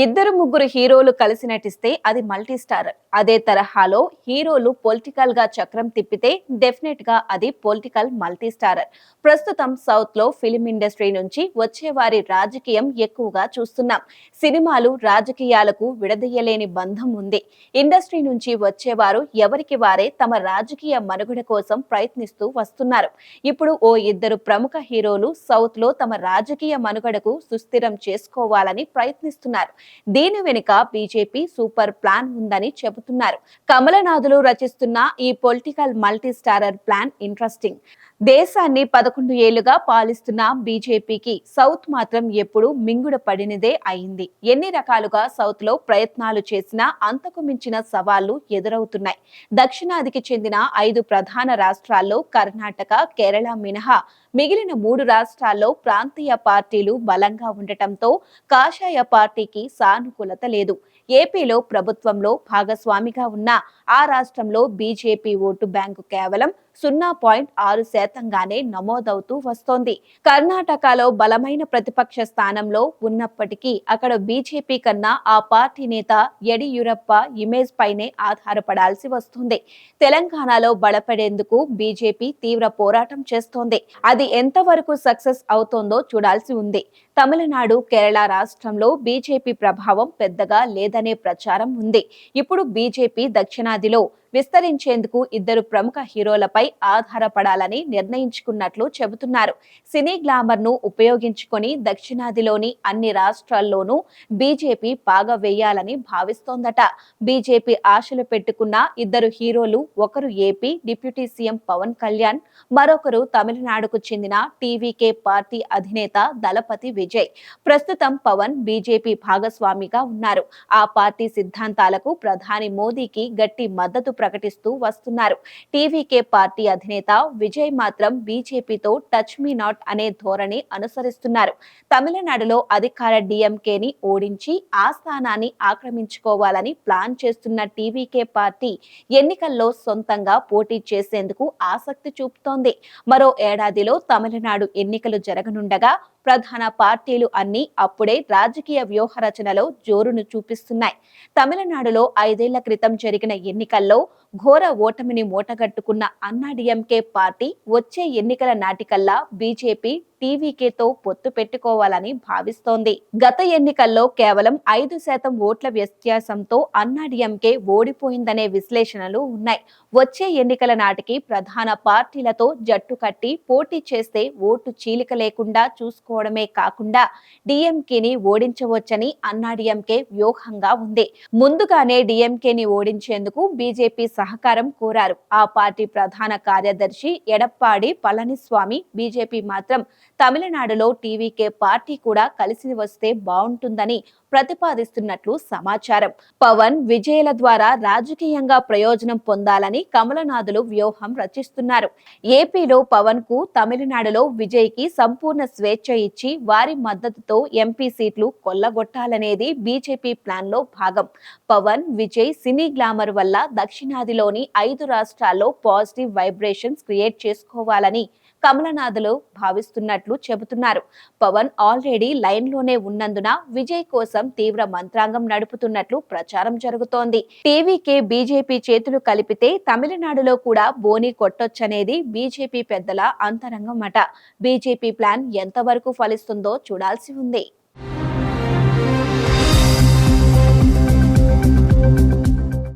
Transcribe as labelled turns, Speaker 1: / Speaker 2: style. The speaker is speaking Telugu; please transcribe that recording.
Speaker 1: ఇద్దరు ముగ్గురు హీరోలు కలిసి నటిస్తే అది మల్టీ స్టార్ అదే తరహాలో హీరోలు పొలిటికల్గా చక్రం తిప్పితే డెఫినెట్గా అది పొలిటికల్ మల్టీ స్టారర్ ప్రస్తుతం సౌత్లో ఫిలిం ఇండస్ట్రీ నుంచి వచ్చే వారి రాజకీయం ఎక్కువగా చూస్తున్నాం. సినిమాలు రాజకీయాలకు విడదీయలేని బంధం ఉంది. ఇండస్ట్రీ నుంచి వచ్చేవారు ఎవరికి వారే తమ రాజకీయ మనుగడ కోసం ప్రయత్నిస్తూ వస్తున్నారు. ఇప్పుడు ఓ ఇద్దరు ప్రముఖ హీరోలు సౌత్లో తమ రాజకీయ మనుగడకు సుస్థిరం చేసుకోవాలని ప్రయత్నిస్తున్నారు. దీని వెనుక బీజేపీ సూపర్ ప్లాన్ ఉందని చెబుతున్నారు. కమలనాథులు రచిస్తున్న ఈ political multi starrer plan interesting. దేశాన్ని పదకొండు ఏళ్ళుగా పాలిస్తున్న బీజేపీకి సౌత్ మాత్రం ఎప్పుడు మింగుడ పడినదే అయింది. ఎన్ని రకాలుగా సౌత్లో ప్రయత్నాలు చేసినా అంతకు మించిన సవాళ్ళు ఎదురవుతున్నాయి. దక్షిణాదికి చెందిన ఐదు ప్రధాన రాష్ట్రాల్లో కర్ణాటక కేరళ మినహా మిగిలిన మూడు రాష్ట్రాల్లో ప్రాంతీయ పార్టీలు బలంగా ఉండటంతో కాషాయ పార్టీకి సానుకూలత లేదు. ఏపీలో ప్రభుత్వంలో భాగస్వామిగా ఉన్న ఆ రాష్ట్రంలో బీజేపీ ఓటు బ్యాంకు కేవలం సున్నా పాయింట్ ఆరు శాతంగానే నమోదవుతూ వస్తోంది. కర్ణాటకలో బలమైన ప్రతిపక్ష స్థానంలో ఉన్నప్పటికీ అక్కడ బీజేపీ కన్నా ఆ పార్టీ నేత యడియూరప్ప ఇమేజ్ పైనే ఆధారపడాల్సి వస్తుంది. తెలంగాణలో బలపడేందుకు బీజేపీ తీవ్ర పోరాటం చేస్తోంది. అది ఎంతవరకు సక్సెస్ అవుతోందో చూడాల్సి ఉంది. తమిళనాడు కేరళ రాష్ట్రంలో బీజేపీ ప్రభావం పెద్దగా లేదనే ప్రచారం ఉంది. ఇప్పుడు బీజేపీ దక్షిణాదిలో విస్తరించేందుకు ఇద్దరు ప్రముఖ హీరోలపై ఆధారపడాలని నిర్ణయించుకున్నట్లు చెబుతున్నారు. సినీ గ్లామర్ను ఉపయోగించుకొని దక్షిణాదిలోని అన్ని రాష్ట్రాల్లోనూ బీజేపీ పాగా వేయాలని భావిస్తోందట. బీజేపీ ఆశలు పెట్టుకున్న ఇద్దరు హీరోలు ఒకరు AP deputy CM Pawan Kalyan మరొకరు తమిళనాడుకు చెందిన టీవీకే పార్టీ అధినేత దళపతి విజయ్. ప్రస్తుతం పవన్ బీజేపీ భాగస్వామిగా ఉన్నారు. ఆ పార్టీ సిద్ధాంతాలకు ప్రధాని మోదీకి గట్టి మద్దతు ప్రకటిస్తూ వస్తున్నారు. టీవీకే పార్టీ అధినేత విజయ్ మాత్రం బీజేపీతో టచ్ మీ నాట్ అనే ధోరణి అనుసరిస్తున్నారు. తమిళనాడులో అధికార డిఎంకేని ఓడించి ఆ స్థానాన్ని ఆక్రమించుకోవాలని ప్లాన్ చేస్తున్న టీవీకే పార్టీ ఎన్నికల్లో సొంతంగా పోటీ చేసేందుకు ఆసక్తి చూపుతోంది. మరో ఏడాదిలో తమిళనాడు ఎన్నికలు జరగనుండగా ప్రధాన పార్టీలు అన్ని అప్పుడే రాజకీయ వ్యూహ రచనలో జోరును చూపిస్తున్నాయి. తమిళనాడులో ఐదేళ్ళ క్రితం జరిగిన ఎన్నికల్లో ఘోర ఓటమిని మూటగట్టుకున్న అన్నాడీఎంకే పార్టీ వచ్చే ఎన్నికల నాటికల్లా బీజేపీ టీవీకేతో పొత్తు పెట్టుకోవాలని భావిస్తోంది. గత ఎన్నికల్లో కేవలం ఐదు శాతం ఓట్ల వ్యత్యాసంతో అన్నాడీఎంకే ఓడిపోయిందనే విశ్లేషణలు ఉన్నాయి. వచ్చే ఎన్నికల నాటికి ప్రధాన పార్టీలతో జట్టు కట్టి పోటీ చేస్తే ఓటు చీలిక లేకుండా చూసుకోవడమే కాకుండా డిఎంకేని ఓడించవచ్చని అన్నాడీఎంకే వ్యూహంగా ఉంది. ముందుగానే డిఎంకేని ఓడించేందుకు బీజేపీ సహకారం కోరారు. ఆ పార్టీ ప్రధాన కార్యదర్శి ఎడప్పాడి పళనిస్వామి బీజేపీ మాత్రం తమిళనాడులో టీవీకే పార్టీ కూడా కలిసి వస్తే బాగుంటుందని ప్రతిపాదిస్తున్నట్లు సమాచారం. పవన్ విజయల ద్వారా రాజకీయంగా ప్రయోజనం పొందాలని కమలనాథులు వ్యూహం రచిస్తున్నారు. ఏపీలో పవన్కు తమిళనాడులో విజయ్కి సంపూర్ణ స్వేచ్ఛ ఇచ్చి వారి మద్దతుతో ఎంపీ సీట్లు కొల్లగొట్టాలనేది బీజేపీ ప్లాన్లో భాగం. పవన్ విజయ్ సినీ గ్లామర్ వల్ల దక్షిణాదిలోని ఐదు రాష్ట్రాల్లో పాజిటివ్ వైబ్రేషన్స్ క్రియేట్ చేసుకోవాలని కమలనాథులు భావిస్తున్నట్లు చెబుతున్నారు. పవన్ ఆల్రెడీ లైన్లోనే ఉన్నందున విజయ్ కోసం తీవ్ర మంత్రాంగం నడుపుతున్నట్లు ప్రచారం జరుగుతోంది. టీవీకే బీజేపీ చేతులు కలిపితే తమిళనాడులో కూడా బోని కొట్టొచ్చనేది బీజేపీ పెద్దల అంతరంగం అట. బీజేపీ ప్లాన్ ఎంతవరకు ఫలిస్తుందో చూడాల్సి ఉంది.